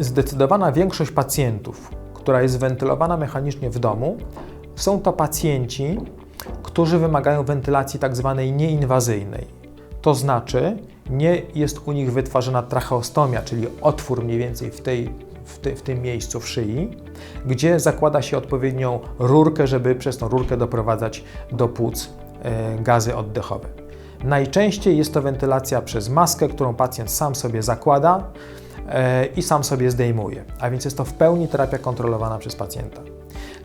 Zdecydowana większość pacjentów, która jest wentylowana mechanicznie w domu, są to pacjenci, którzy wymagają wentylacji tak zwanej nieinwazyjnej. To znaczy, nie jest u nich wytwarzana tracheostomia, czyli otwór mniej więcej w, tej, w, te, w tym miejscu w szyi, gdzie zakłada się odpowiednią rurkę, żeby przez tą rurkę doprowadzać do płuc e, gazy oddechowe. Najczęściej jest to wentylacja przez maskę, którą pacjent sam sobie zakłada i sam sobie zdejmuje, a więc jest to w pełni terapia kontrolowana przez pacjenta.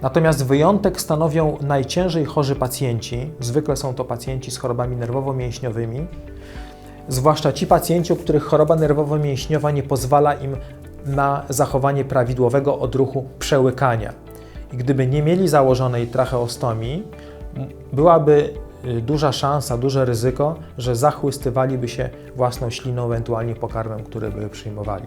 Natomiast wyjątek stanowią najciężej chorzy pacjenci, zwykle są to pacjenci z chorobami nerwowo-mięśniowymi, zwłaszcza ci pacjenci, u których choroba nerwowo-mięśniowa nie pozwala im na zachowanie prawidłowego odruchu przełykania. I gdyby nie mieli założonej tracheostomii, byłaby duża szansa, duże ryzyko, że zachłystywaliby się własną śliną, ewentualnie pokarmem, który by przyjmowali.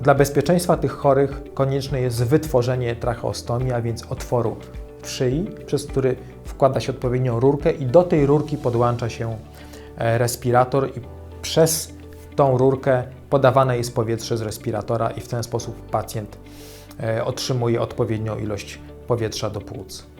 Dla bezpieczeństwa tych chorych konieczne jest wytworzenie tracheostomii, a więc otworu w szyi, przez który wkłada się odpowiednią rurkę i do tej rurki podłącza się e, respirator i przez tą rurkę podawane jest powietrze z respiratora i w ten sposób pacjent e, otrzymuje odpowiednią ilość powietrza do płuc.